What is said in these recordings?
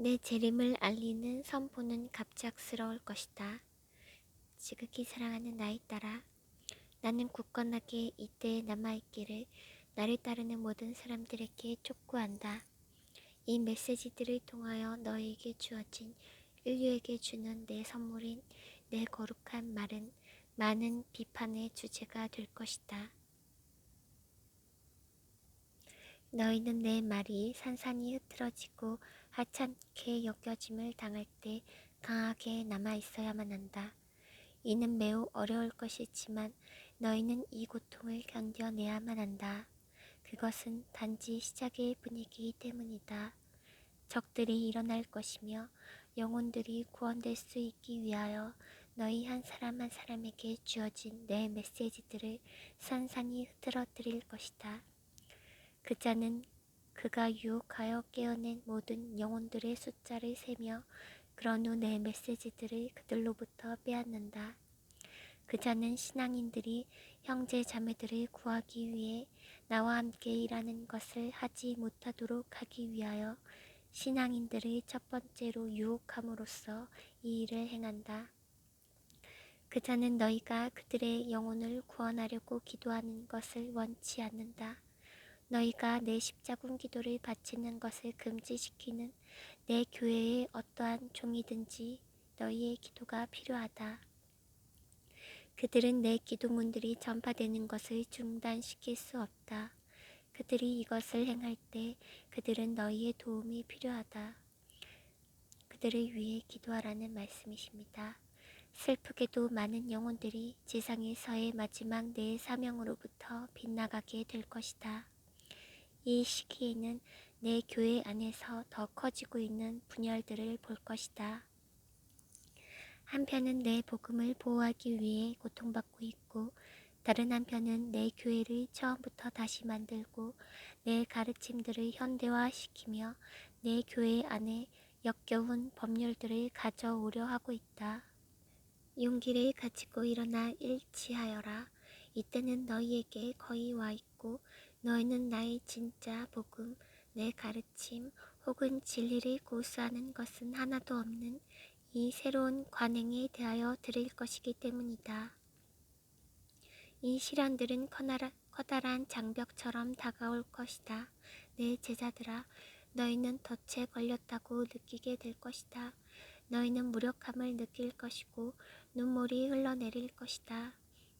내 재림을 알리는 선포는 갑작스러울 것이다. 지극히 사랑하는 나의 딸아, 나는 굳건하게 이때에 남아있기를 나를 따르는 모든 사람들에게 촉구한다. 이 메시지들을 통하여 너에게 주어진 인류에게 주는 내 선물인 내 거룩한 말은 많은 비판의 주제가 될 것이다. 너희는 내 말이 산산이 흐트러지고 하찮게 여겨짐을 당할 때 강하게 남아 있어야만 한다. 이는 매우 어려울 것이지만 너희는 이 고통을 견뎌내야만 한다. 그것은 단지 시작의 분위기 때문이다. 적들이 일어날 것이며 영혼들이 구원될 수 있기 위하여 너희 한 사람 한 사람에게 주어진 내 메시지들을 산산이 흐트러뜨릴 것이다. 그 자는 그가 유혹하여 깨어낸 모든 영혼들의 숫자를 세며 그런 후 내 메시지들을 그들로부터 빼앗는다. 그 자는 신앙인들이 형제 자매들을 구하기 위해 나와 함께 일하는 것을 하지 못하도록 하기 위하여 신앙인들의 첫 번째로 유혹함으로써 이 일을 행한다. 그 자는 너희가 그들의 영혼을 구원하려고 기도하는 것을 원치 않는다. 너희가 내 십자군 기도를 바치는 것을 금지시키는 내 교회의 어떠한 종이든지 너희의 기도가 필요하다. 그들은 내 기도문들이 전파되는 것을 중단시킬 수 없다. 그들이 이것을 행할 때 그들은 너희의 도움이 필요하다. 그들을 위해 기도하라는 말씀이십니다. 슬프게도 많은 영혼들이 지상에서의 마지막 내 사명으로부터 빗나가게 될 것이다. 이 시기에는 내 교회 안에서 더 커지고 있는 분열들을 볼 것이다. 한편은 내 복음을 보호하기 위해 고통받고 있고 다른 한편은 내 교회를 처음부터 다시 만들고 내 가르침들을 현대화시키며 내 교회 안에 역겨운 법률들을 가져오려 하고 있다. 용기를 가지고 일어나 일치하여라. 이때는 너희에게 거의 와 있고 너희는 나의 진짜 복음, 내 가르침 혹은 진리를 고수하는 것은 하나도 없는 이 새로운 관행에 대하여 들을 것이기 때문이다. 이 시련들은 커다란 장벽처럼 다가올 것이다. 내 제자들아, 너희는 덫에 걸렸다고 느끼게 될 것이다. 너희는 무력함을 느낄 것이고 눈물이 흘러내릴 것이다.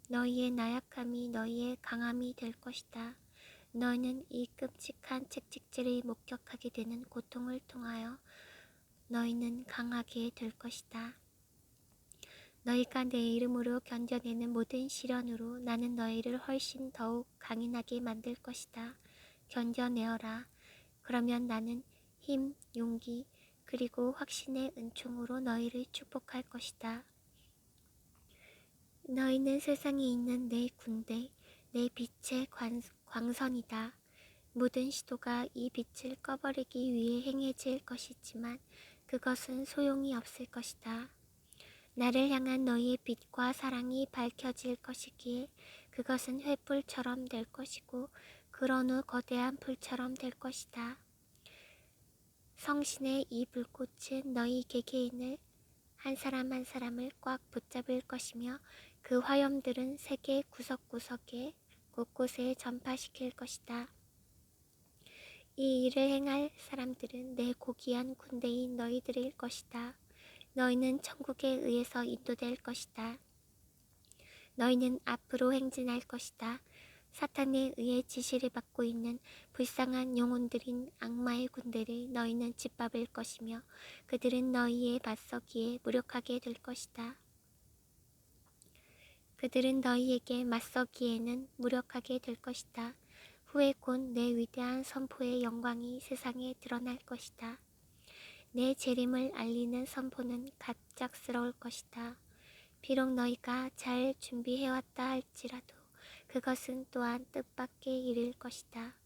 너희의 나약함이 너희의 강함이 될 것이다. 너희는 이 끔찍한 채찍질을 목격하게 되는 고통을 통하여 너희는 강하게 될 것이다. 너희가 내 이름으로 견뎌내는 모든 시련으로 나는 너희를 훨씬 더욱 강인하게 만들 것이다. 견뎌내어라. 그러면 나는 힘, 용기, 그리고 확신의 은총으로 너희를 축복할 것이다. 너희는 세상에 있는 내 군대, 내 빛의 관, 광선이다. 모든 시도가 이 빛을 꺼버리기 위해 행해질 것이지만 그것은 소용이 없을 것이다. 나를 향한 너희의 빛과 사랑이 밝혀질 것이기에 그것은 횃불처럼 될 것이고 그런 후 거대한 불처럼 될 것이다. 성신의 이 불꽃은 너희 개개인을 한 사람 한 사람을 꽉 붙잡을 것이며 그 화염들은 세계 구석구석에 곳곳에 전파시킬 것이다. 이 일을 행할 사람들은 내 고귀한 군대인 너희들일 것이다. 너희는 천국에 의해서 인도될 것이다. 너희는 앞으로 행진할 것이다. 사탄에 의해 지시를 받고 있는 불쌍한 영혼들인 악마의 군대를 너희는 짓밟을 것이며 그들은 너희에 맞서기에 무력하게 될 것이다. 그들은 너희에게 맞서기에는 무력하게 될 것이다. 후에 곧 내 위대한 선포의 영광이 세상에 드러날 것이다. 내 재림을 알리는 선포는 갑작스러울 것이다. 비록 너희가 잘 준비해왔다 할지라도 그것은 또한 뜻밖의 일일 것이다.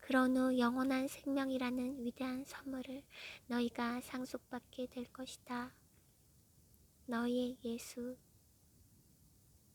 그런 후 영원한 생명이라는 위대한 선물을 너희가 상속받게 될 것이다. 너희의 예수